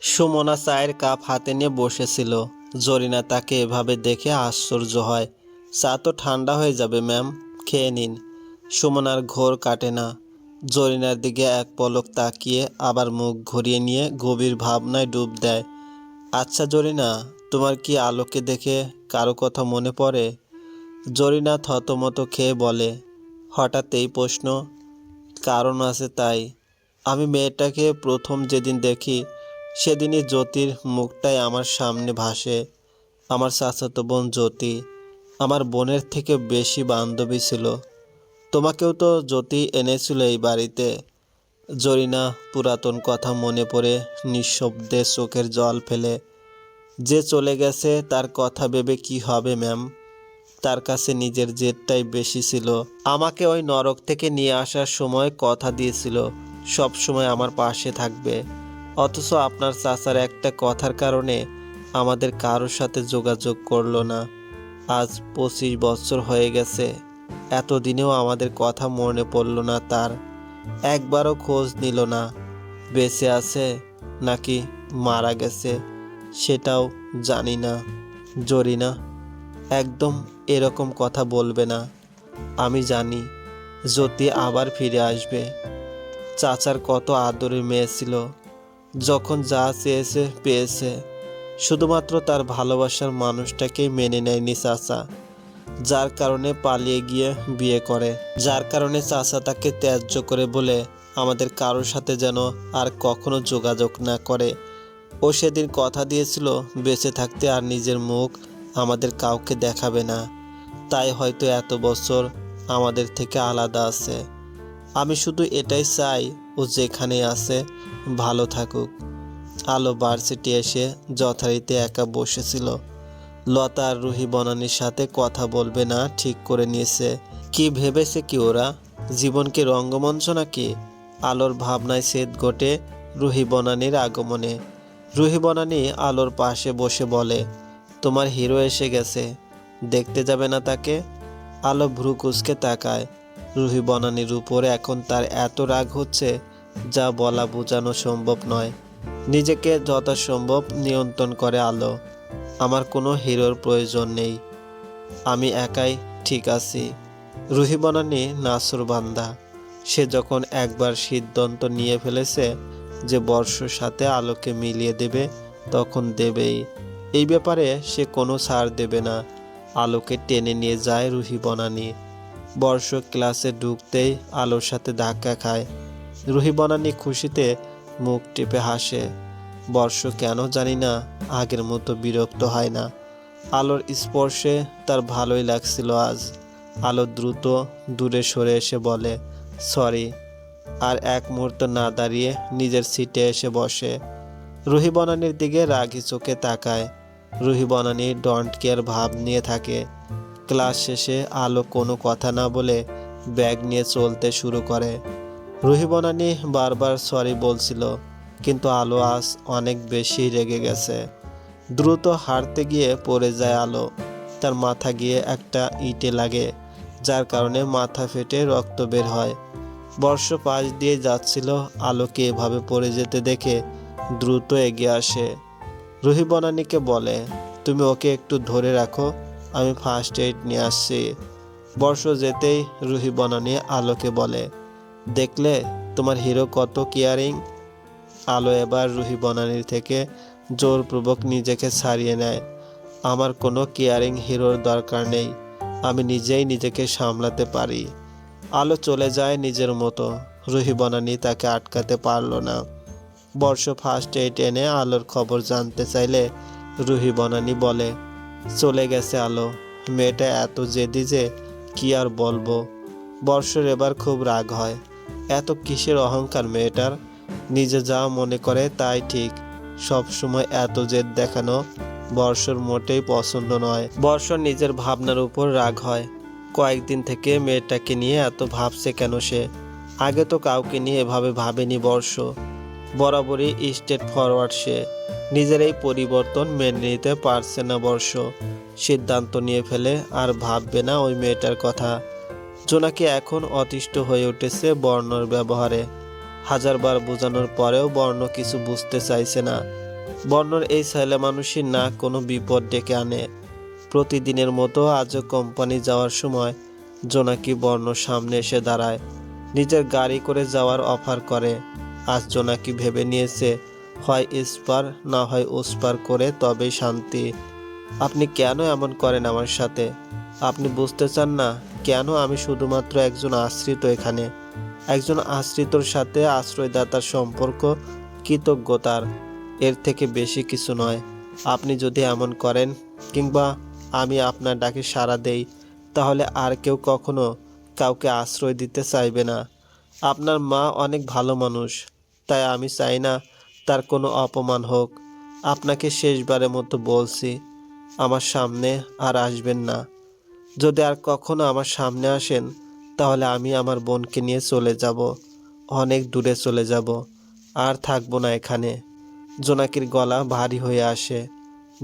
সুমনা চায়ের কাপ হাতে নিয়ে বসেছিল। জরিনা তাকে এভাবে দেখে আশ্চর্য হয়। চা তো ঠান্ডা হয়ে যাবে, ম্যাম। খেয়ে নিন। সুমনার ঘোর কাটে না। জরিনার দিকে এক পলক তাকিয়ে আবার মুখ ঘুরিয়ে নিয়ে গভীর ভাবনায় ডুব দেয়। আচ্ছা জরিনা, তোমার কি আলোকে দেখে কারও কথা মনে পড়ে? জরিনা থতমত খেয়ে বলে, হঠাৎ এই প্রশ্ন। কারণ আছে তাই। আমি মেয়েটাকে প্রথম যেদিন দেখি সেদিনই জ্যোতির মুখটাই আমার সামনে ভাসে। আমার চাচাতো বোন জ্যোতি আমার বোনের থেকে বেশি বান্ধবী ছিল। তোমাকেও তো জ্যোতি এনেছিল এই বাড়িতে। জরিনা পুরাতন কথা মনে পড়ে, নিঃশব্দে চোখের জল ফেলে। যে চলে গেছে তার কথা ভেবে কি হবে, ম্যাম? তার কাছে নিজের জেদটাই বেশি ছিল। আমাকে ওই নরক থেকে নিয়ে আসার সময় কথা দিয়েছিল, সব সময় আমার পাশে থাকবে। অথচ আপনার চাচার একটা কথার কারণে আমাদের কারোর সাথে যোগাযোগ করল না। আজ পঁচিশ বছর হয়ে গেছে। এতদিনেও আমাদের কথা মনে পড়ল না তার। একবারও খোঁজ নিল না। বেঁচে আছে নাকি মারা গেছে সেটাও জানি না। জরিনা একদম এরকম কথা বলবে না। আমি জানি জ্যোতি আবার ফিরে আসবে। চাচার কত আদরের মেয়ে ছিল। যখন যা চেয়েছে, পেয়েছে। শুধুমাত্র তার ভালোবাসার মানুষটাকেই মেনে নেয়নি চাচা, যার কারণে পালিয়ে গিয়ে বিয়ে করে। যার কারণে চাচা তাকে ত্যায্য করে বলে, আমাদের কারোর সাথে যেন আর কখনো যোগাযোগ না করে। ও সেদিন কথা দিয়েছিল, বেঁচে থাকতে আর নিজের মুখ আমাদের কাউকে দেখাবে না। তাই হয়তো এত বছর আমাদের থেকে আলাদা আছে। আমি শুধু এটাই চাই ও যেখানে আছে, ভালো থাকুক। আলো ভার্সিটি এসে যথারীতি একা বসেছিল। লতা আর রুহি বনানির সাথে কথা বলবে না, ঠিক করে নিয়েছে। কি ভেবেছে কি ওরা? জীবনকে রঙ্গমঞ্চ নাকি? আলোর ভাবনায় সেদ ঘটে রুহি বনানির আগমনে। রুহি বনানি আলোর পাশে বসে বলে, তোমার হিরো এসে গেছে। দেখতে যাবে না তাকে? আলো ভ্রু কুচকে তাকায়। রুহি বনানীর উপরে এখন তার এত রাগ হচ্ছে যা বলা বোঝানো সম্ভব নয়। নিজেকে যথাসম্ভব নিয়ন্ত্রণ করে আলো। আমার কোনো হিরোর প্রয়োজন নেই। আমি একাই ঠিক আছি। রুহি বনানী নাসুর বান্দা। সে যখন একবার সিদ্ধান্ত নিয়ে ফেলেছে যে বর্ষর সাথে আলোকে মিলিয়ে দেবে, তখন দেবেই। এই ব্যাপারে সে কোনো ছাড় দেবে না। আলোকে টেনে নিয়ে যায় রুহি বনানী। বর্ষ ক্লাসে ঢুকতেই আলোর সাথে ধাক্কা খায়। রুহি বনানি খুশিতে মুখ টিপে হাসে, বর্ষ কেন জানি না, আগের মতো বিরক্ত হয় না। আলোর স্পর্শে তার ভালোই লাগছিল আজ। আলো দ্রুত দূরে সরে এসে বলে, সরি। আর এক মুহূর্ত না দাঁড়িয়ে নিজের সিটে এসে বসে। রুহি বনানির দিকে রাগি চোখে তাকায়। রুহি বনানি ডন্ট কেয়ার ভাব নিয়ে থাকে। ক্লাস শেষে আলো কোনো কথা না বলে ব্যাগ নিয়ে চলতে শুরু করে। রুহি বনানী বারবার সরি বলছিল, কিন্তু আলো আজ অনেক বেশি রেগে গেছে। দ্রুত হারতে গিয়ে পড়ে যায় আলো। তার মাথা গিয়ে একটা ইটে লাগে, যার কারণে মাথা ফেটে রক্ত বের হয়। বর্ষ পাশ দিয়ে যাচ্ছিল আলোকে এভাবে পড়ে যেতে দেখে দ্রুত এগিয়ে আসে। রুহি বনানীকে বলে, তুমি ওকে একটু ধরে রাখো আমি ফার্স্ট এইড নিয়ে আসছি। বর্ষ যেতেই রুহি বনানী আলোকে বলে, দেখলে তোমার হিরো কত কেয়ারিং আলো এবার রুহি বনানীর থেকে জোরপূর্বক নিজেকে ছাড়িয়ে নেয়। আমার কোনো কেয়ারিং হিরোর দরকার নেই, আমি নিজেই নিজেকে সামলাতে পারি। আলো চলে যায় নিজের মতো। রুহি বনানি তাকে আটকাতে পারল না। বর্ষ ফার্স্ট এইড এনে আলোর খবর জানতে চাইলে রুহি বনানি বলে চলে গেছে আলো। মেয়েটা এত জেদি যে কি আর বলব? বর্ষর এবার খুব রাগ হয়। এত কিসের অহংকার মেয়েটার? নিজে যা মনে করে তাই ঠিক। সব সময় এত জেদ দেখানো বর্ষর মোটেই পছন্দ নয়। বর্ষর নিজের ভাবনার উপর রাগ হয়। কয়েকদিন থেকে মেয়েটাকে নিয়ে এত ভাবছে কেন সে? আগে তো কাউকে নিয়ে এভাবে ভাবেনি বর্ষ। বরাবরই স্টেট ফরওয়ার্ড সে। নিজের এই পরিবর্তন মেনে নিতে পারছে না বর্ষ। সিদ্ধান্ত নিয়ে ফেলে আর ভাববে না ওই মেয়েটার কথা। জোনাকি এখন অতিষ্ঠ হয়ে উঠেছে বর্ণর ব্যবহারে। হাজারবার বোঝানোর পরেও বর্ণ কিছু বুঝতে চাইছে না। বর্ণর এই ছেলে মানুষই না কোনো বিপদ ডেকে আনে। প্রতিদিনের মতো আজও কোম্পানি যাওয়ার সময় জোনাকি বর্ণ সামনে এসে দাঁড়ায়। নিজের গাড়ি করে যাওয়ার অফার করে। আজ জোনাকি ভেবে নিয়েছে হয় ইস্পার, না হয় উস্পার করে তবেই শান্তি। আপনি কেন এমন করেন আমার সাথে? আপনি বুঝতে চান না কেন আমি শুধুমাত্র একজন আশ্রিত এখানে? একজন আশ্রিতর সাথে আশ্রয়দাতার সম্পর্ক, কৃতজ্ঞতার, এর থেকে বেশি কিছু নয়। আপনি যদি এমন করেন, কিংবা আমি আপনার ডাকে সাড়া দেই, তাহলে আর কেউ কখনো কাউকে আশ্রয় দিতে চাইবে না। আপনার মা অনেক ভালো মানুষ, তাই আমি চাই না তার কোনো অপমান হোক, আপনাকে শেষবারের মতো বলছি, আমার সামনে আর আসবেন না। যদি আর কখনো আমার সামনে আসেন, তাহলে আমি আমার বোনকে নিয়ে চলে যাব, অনেক দূরে চলে যাব, আর থাকব না এখানে। জোনাকির গলা ভারী হয়ে আসে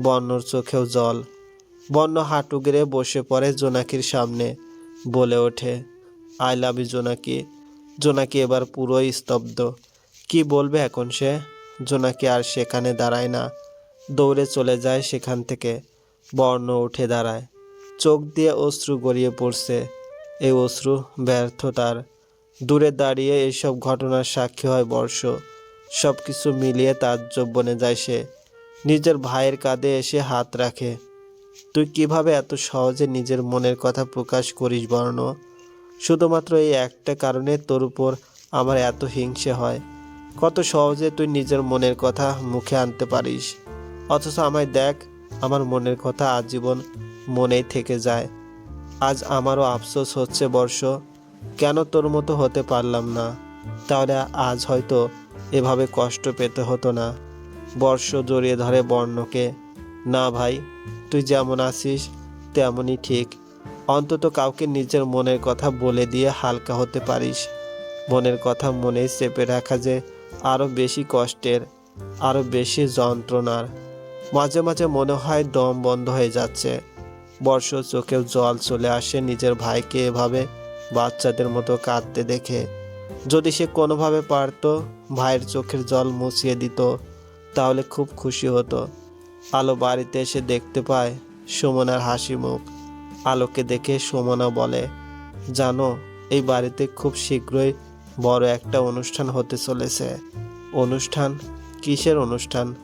বন্যর চোখেও জল। বন্য হাঁটু গেড়ে বসে পড়ে জোনাকির সামনে, বলে ওঠে, আই লাভ ইউ জোনাকি। জোনাকি এবার পুরোই স্তব্ধ। কি বলবে এখন সে? জোনাকি আর সেখানে দাঁড়ায় না। দৌড়ে চলে যায় সেখান থেকে। বর্ণ উঠে দাঁড়ায়। চোখ দিয়ে অশ্রু গড়িয়ে পড়ছে। এই অশ্রু ব্যর্থতার দূরে দাঁড়িয়ে এইসব ঘটনার সাক্ষী হয় বর্ষ। সব কিছু মিলিয়ে তাজ্জব বনে যায় সে। নিজের ভাইয়ের কাঁধে এসে হাত রাখে। তুই কীভাবে এত সহজে নিজের মনের কথা প্রকাশ করিস বর্ণ? শুধুমাত্র এই একটা কারণে তোর উপর আমার এত হিংসে হয়। কত সহজে তুই নিজের মনের কথা মুখে আনতে পারিস। অথচ আমায় দেখ, আমার মনের কথা আজীবন মনেই থেকে যায়। আজ আমারও আফসোস হচ্ছে বর্ষ, কেন তোর মতো হতে পারলাম না? তাহলে আজ হয়তো এভাবে কষ্ট পেতে হতো না। বর্ষ জড়িয়ে ধরে বর্ণকে, না ভাই, তুই যেমন আছিস, তেমনই ঠিক। অন্তত কাউকে নিজের মনের কথা বলে দিয়ে হালকা হতে পারিস। মনের কথা মনে চেপে রাখা যে আরও বেশি কষ্টের আরও বেশি যন্ত্রণার। মাঝে মাঝে মনে হয় দম বন্ধ হয়ে যাচ্ছে। বর্ষ চোখেও জল চলে আসে নিজের ভাইকে এভাবে বাচ্চাদের মতো কাঁদতে দেখে। যদি সে কোনোভাবে পারতো, ভাইয়ের চোখের জল মুছিয়ে দিত, তাহলে খুব খুশি হতো। আলো বাড়িতে এসে দেখতে পায় সুমনার হাসি মুখ। আলোকে দেখে সুমনা বলে, জানো, এই বাড়িতে খুব শীঘ্রই বড় একটা অনুষ্ঠান হতে চলেছে। অনুষ্ঠান? কিসের অনুষ্ঠান?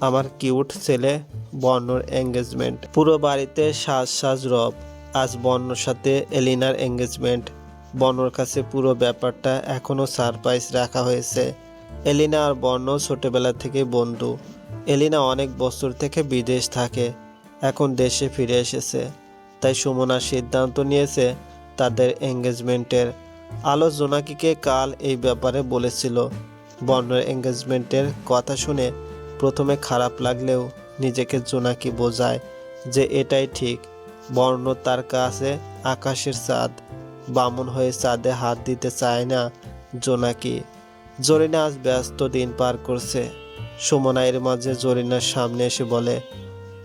আমার কিউট ছেলে বর্ণর এঙ্গেজমেন্ট পুরো বাড়িতে সাজ সাজ রব। আজ বর্ণর সাথে এলিনার এঙ্গেজমেন্ট বর্ণর কাছে পুরো ব্যাপারটা এখনও সারপ্রাইজ রাখা হয়েছে। এলিনা আর বর্ণ ছোটবেলা থেকে বন্ধু। এলিনা অনেক বছর থেকে বিদেশ থাকে। এখন দেশে ফিরে এসেছে। তাই সুমনা সিদ্ধান্ত নিয়েছে তাদের এঙ্গেজমেন্টের আলো জোনাকিকে কাল এই ব্যাপারে বলেছিল। বর্ণের এঙ্গেজমেন্টের কথা শুনে প্রথমে খারাপ লাগলেও নিজেকে জোনাকি বোঝায় যে এটাই ঠিক। বর্ণ তার কাছে আকাশের চাঁদ, বামন হয়ে চাঁদে হাত দিতে চায় না জোনাকি। জরিনা আজ ব্যস্ত দিন পার করছে। সুমনা এর মাঝে জরিনার সামনে এসে বলে,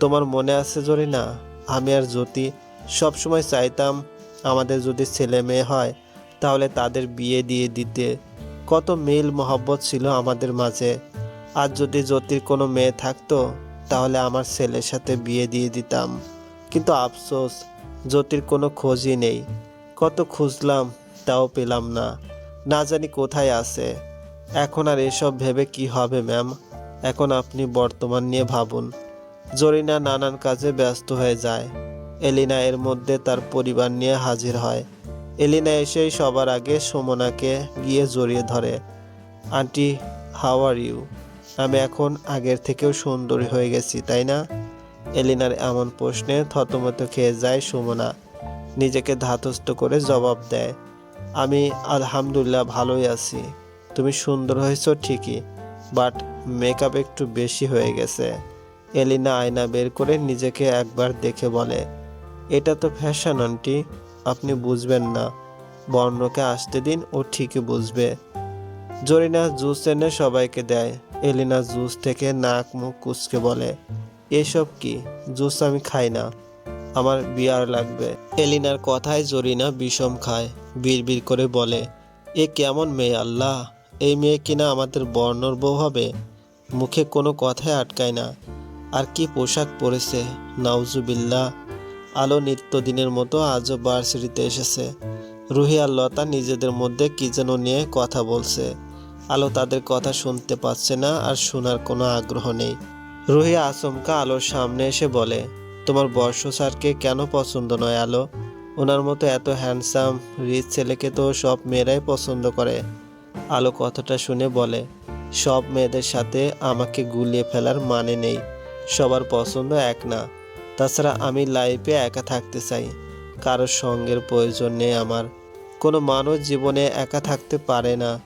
তোমার মনে আছে জরিনা? আমি আর জ্যোতি সবসময় চাইতাম আমাদের যদি ছেলে মেয়ে হয় তাহলে তাদের বিয়ে দিয়ে দিতে। কত মিল মহব্বত ছিল আমাদের মাঝে। আর যদি জ্যোতির কোনো মেয়ে থাকতো, তাহলে আমার ছেলের সাথে বিয়ে দিয়ে দিতাম। কিন্তু আফসোস, জ্যোতির কোনো খোঁজই নেই। কত খুঁজলাম, তাও পেলাম না। না জানি কোথায় আছে। এখন আর এসব ভেবে কি হবে, ম্যাম? এখন আপনি বর্তমান নিয়ে ভাবুন। জরিনা নানান কাজে ব্যস্ত হয়ে যায়। এলিনা এর মধ্যে তার পরিবার নিয়ে হাজির হয়। এলিনা এসেই সবার আগে সুমনাকে গিয়ে জড়িয়ে ধরে, আন্টি হাউ আর ইউ আমি এখন আগের থেকেও সুন্দরী হয়ে গেছি, তাই না? এলিনার এমন প্রশ্নে থতমত খেয়ে যায় সুমনা। নিজেকে ধাতস্থ করে জবাব দেয়, আমি আলহামদুলিল্লাহ ভালোই আছি। তুমি সুন্দর হয়েছো ঠিকই, বাট মেকআপ একটু বেশি হয়ে গেছে। এলিনা আয়না বের করে নিজেকে একবার দেখে বলে, এটা তো ফ্যাশন, আন্টি। আপনি বুঝবেন না। বর্ণকে আসতে দিন, ও ঠিকই বুঝবে। জরিনা জুস এনে সবাইকে দেয়। এলিনা জুস থেকে নাক, মুখ কুচকে বলে, এসব কি? জুস আমি খাই না। আমার বিয়ার লাগবে। এলিনার কথায় জরিনা বিষম খায়, বিড়বিড় করে বলে, এ কেমন মেয়ে আল্লাহ? এই মেয়ে কিনা আমাদের বর্ণর বউ হবে? মুখে কোনো কথাই আটকায় না। আর কি পোশাক পরেছে? নাউজুবিল্লা আলো নিত্যদিনের মতো আজও ভার্সিটিতে এসেছে। রুহি আর লতা নিজেদের মধ্যে কি যেন নিয়ে কথা বলছে। আলো তাদের কথা শুনতে পাচ্ছে না আর শোনার কোনো আগ্রহ নেই। রুহি আচমকা আলোর সামনে এসে বলে, তোমার বর্ষ স্যারকে কেন পছন্দ নয় আলো? ওনার মতো এত হ্যান্ডসাম, রিচ ছেলেকে তো সব মেয়েরাই পছন্দ করে। আলো কথাটা শুনে বলে, সব মেয়েদের সাথে আমাকে গুলিয়ে ফেলার মানে নেই। সবার পছন্দ এক না। তাছাড়া আমি লাইফে একা থাকতে চাই। কারোর সঙ্গের প্রয়োজন নেই আমার। কোনো মানুষ জীবনে একা থাকতে পারে না।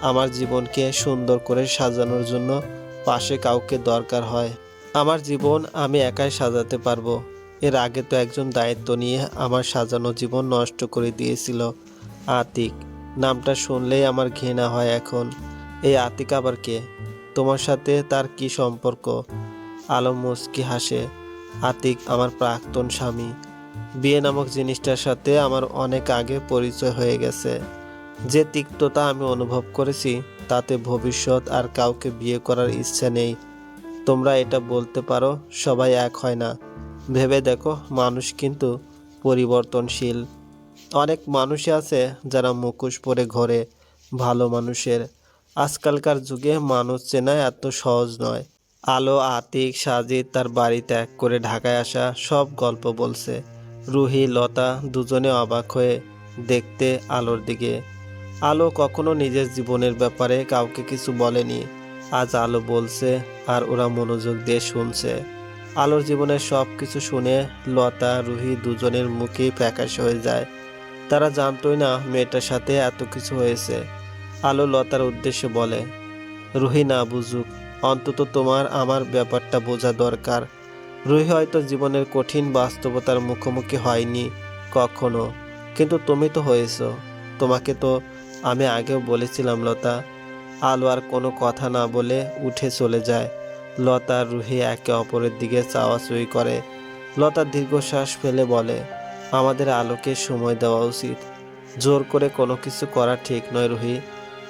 আমার জীবনকে সুন্দর করে সাজানোর জন্য পাশে কাউকে দরকার হয়। আমার জীবন আমি একাই সাজাতে পারব। এর আগে তো একজন দায়িত্ব নিয়ে আমার সাজানো জীবন নষ্ট করে দিয়েছিল। আতিক, নামটা শুনলেই আমার ঘৃণা হয় এখন। এই আতিক আবার কে? তোমার সাথে তার কি সম্পর্ক? আলম মুস্কি হাসে। আতিক আমার প্রাক্তন স্বামী। বিয়ে নামক জিনিসটার সাথে আমার অনেক আগে পরিচয় হয়ে গেছে। যে তিক্ততা আমি অনুভব করেছি, তাতে ভবিষ্যৎ আর কাউকে বিয়ে করার ইচ্ছা নেই। তোমরা এটা বলতে পারো, সবাই এক হয় না। ভেবে দেখো, মানুষ কিন্তু পরিবর্তনশীল। অনেক মানুষই আছে যারা মুখোশ পরে ঘরে, ভালো মানুষের। আজকালকার যুগে মানুষ চেনা এত সহজ নয়। আলো, আতিক, সাজিদ তার বাড়ি ত্যাগ করে ঢাকায় আসা সব গল্প বলছে। রুহি, লতা দুজনে অবাক হয়ে দেখতে আলোর দিকে। আলো কখনো নিজের জীবনের ব্যাপারে কাউকে কিছু বলেনি। আজ আলো বলছে আর ওরা মনোযোগ দিয়ে শুনছে। আলোর জীবনের সব কিছু শুনে লতা, রুহি দুজনের মুখেই ফ্যাকাশ হয়ে যায়। তারা জানতোই না মেয়েটার সাথে এত কিছু হয়েছে। আলো লতার উদ্দেশ্যে বলে, রুহি না বুঝুক অন্তত তোমার আমার ব্যাপারটা বোঝা দরকার। রুহি হয়তো জীবনের কঠিন বাস্তবতার মুখোমুখি হয়নি কখনো। কিন্তু তুমি তো হয়েছো। তোমাকে তো আমি আগেও বলেছিলাম, লতা। আলো আর কোনো কথা না বলে উঠে চলে যায়। লতা, রুহি একে অপরের দিকে চাওয়াচুই করে। লতা দীর্ঘশ্বাস ফেলে বলে, আমাদের আলোকে সময় দেওয়া উচিত। জোর করে কোনো কিছু করা ঠিক নয় রুহি।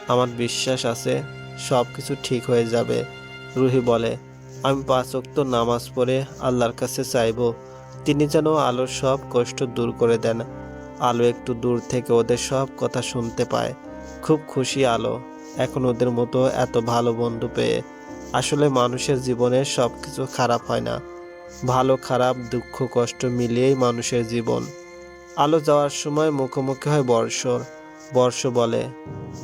আমার বিশ্বাস আছে সব কিছু ঠিক হয়ে যাবে। রুহি বলে, আমি পাঁচক্ত নামাজ পড়ে আল্লাহর কাছে চাইব। তিনি যেন আলোর সব কষ্ট দূর করে দেন। আলো একটু দূর থেকে ওদের সব কথা শুনতে পায়। খুব খুশি আলো। এখন ওদের মতো এত ভালো বন্ধু পেয়ে আসলে মানুষের জীবনে সব কিছু খারাপ হয় না। ভালো, খারাপ, দুঃখ, কষ্ট মিলিয়েই মানুষের জীবন। আলো যাওয়ার সময় মুখোমুখি হয় বর্ষর। বর্ষ বলে,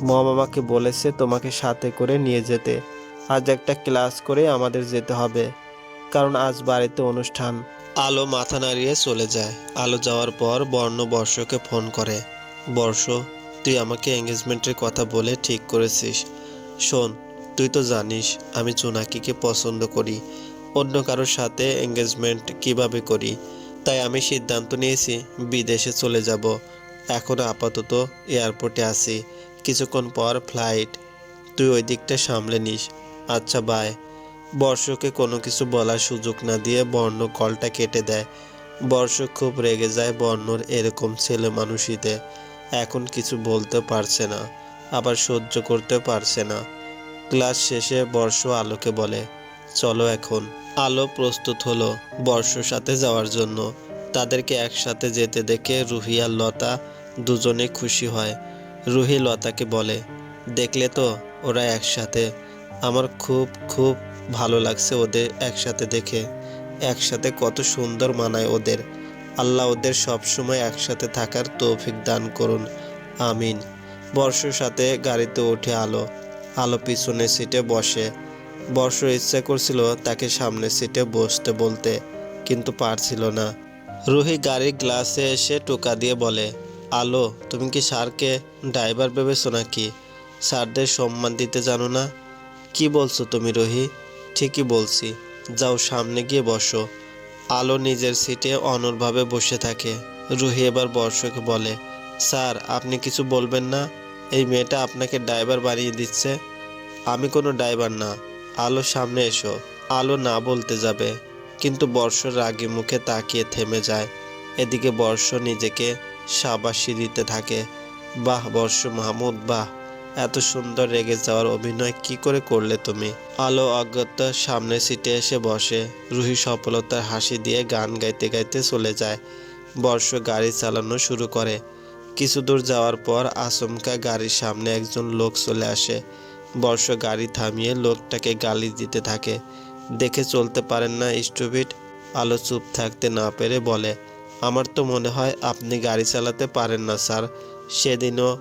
মম আমাকে বলেছে তোমাকে সাথে করে নিয়ে যেতে। আজ একটা ক্লাস করে আমাদের যেতে হবে, কারণ আজ বাড়িতে অনুষ্ঠান। আলো মাথা নাড়িয়ে চলে যায়। আলো যাওয়ার পর বর্ণ বর্ষকে ফোন করে। বর্ষ, তুই আমাকে এঙ্গেজমেন্টের কথা বলে ঠিক করেছিস। শোন, তুই তো জানিস, আমি চুনাকিকে পছন্দ করি। অন্য কারোর সাথে এঙ্গেজমেন্ট কীভাবে করি? তাই আমি সিদ্ধান্ত নিয়েছি, বিদেশে চলে যাব। এখন আপাতত এয়ারপোর্টে আছি। কিছুক্ষণ পর ফ্লাইট। তুই ওই দিকটা সামলে নিস। আচ্ছা বাই বর্ষকে কোনো কিছু বলার সুযোগ না দিয়ে বর্ণ কলটা কেটে দেয়। বর্ষ খুব রেগে যায় বর্ণর এরকম ছেলে মানুষইতে এখন কিছু বলতে পারছে না, আবার সহ্য করতে পারছে না। ক্লাস শেষে বর্ষ আলোকে বলে, চলো এখন। আলো প্রস্তুত হলো বর্ষর সাথে যাওয়ার জন্য। তাদেরকে একসাথে যেতে দেখে রুহি আর লতা দুজনে খুশি হয়। রুহি লতাকে বলে, দেখলে তো, ওরা একসাথে। আমার খুব খুব ভালো লাগছে ওদের একসাথে দেখে। একসাথে কত সুন্দর মানায় ওদের। আল্লাহ ওদের সবসময় একসাথে থাকার তৌফিক দান করুন। আমিন। বর্ষর সাথে গাড়িতে ওঠে আলো। আলো পিছনে সিটে বসে। বর্ষ ইচ্ছা করছিল তাকে সামনের সিটে বসতে বলতে, কিন্তু পারছিল না। রুহি গাড়ির গ্লাসে এসে টোকা দিয়ে বলে, আলো, তুমি কি স্যারকে ড্রাইভার ভেবেছো নাকি? স্যারদের সম্মান দিতে জানো না? কি বলছো তুমি রুহি? ঠিকই বলছি। যাও সামনে গিয়ে বসো। আলো নিজের সিটে অনড়ভাবে বসে থাকে। রুহি এবার বর্ষকে বলে, স্যার, আপনি কিছু বলবেন না? এই মেয়েটা আপনাকে ড্রাইভার বানিয়ে দিচ্ছে। আমি কোনো ড্রাইভার না। আলো সামনে এসো। আলো না বলতে যাবে। কিন্তু বর্ষ রাগি মুখে তাকিয়ে থেমে যায়। এদিকে বর্ষ নিজেকে সাবাসি দিতে থাকে। বাহ, বর্ষ মাহমুদ, বাহ। এত সুন্দর রেগে যাওয়ার অভিনয় কি করে করলে তুমি? আলো অজ্ঞতার সামনে সিটে এসে বসে। রুহি সফলতার হাসি দিয়ে গান গাইতে গাইতে চলে যায়। বর্ষ গাড়ি চালানো শুরু করে। কিছু দূর যাওয়ার পর আচমকা গাড়ির সামনে একজন লোক চলে আসে। বর্ষ গাড়ি থামিয়ে লোকটাকে গালি দিতে থাকে। দেখে চলতে পারেন না স্টুপিড। আলো চুপ থাকতে না পেরে বলে, আমার তো মনে হয় আপনি গাড়ি চালাতে পারেন না স্যার। সেদিনও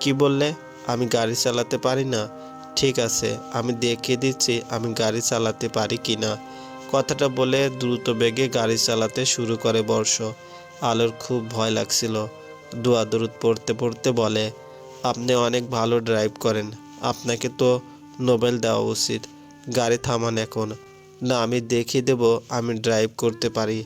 কি বললে? আমি গাড়ি চালাতে পারি না। ঠিক আছে, আমি দেখিয়ে দিচ্ছি আমি গাড়ি চালাতে পারি কি না। কথাটা বলে দ্রুত বেগে গাড়ি চালাতে শুরু করে বর্ষ। আলোর খুব ভয় লাগছিল। দোয়া দরুদ পড়তে পড়তে বলে, আপনি অনেক ভালো ড্রাইভ করেন। আপনাকে তো নোবেল দেওয়া উচিত। গাড়ি থামান এখন। না, আমি দেখিয়ে দেব, আমি ড্রাইভ করতে পারি।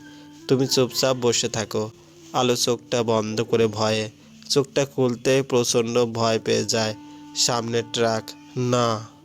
তুমি চুপচাপ বসে থাকো। আলো চোখটা বন্ধ করে ভয়ে চোখটা খুলতে প্রচণ্ড ভয় পেয়ে যায়। সামনে ট্রাক না।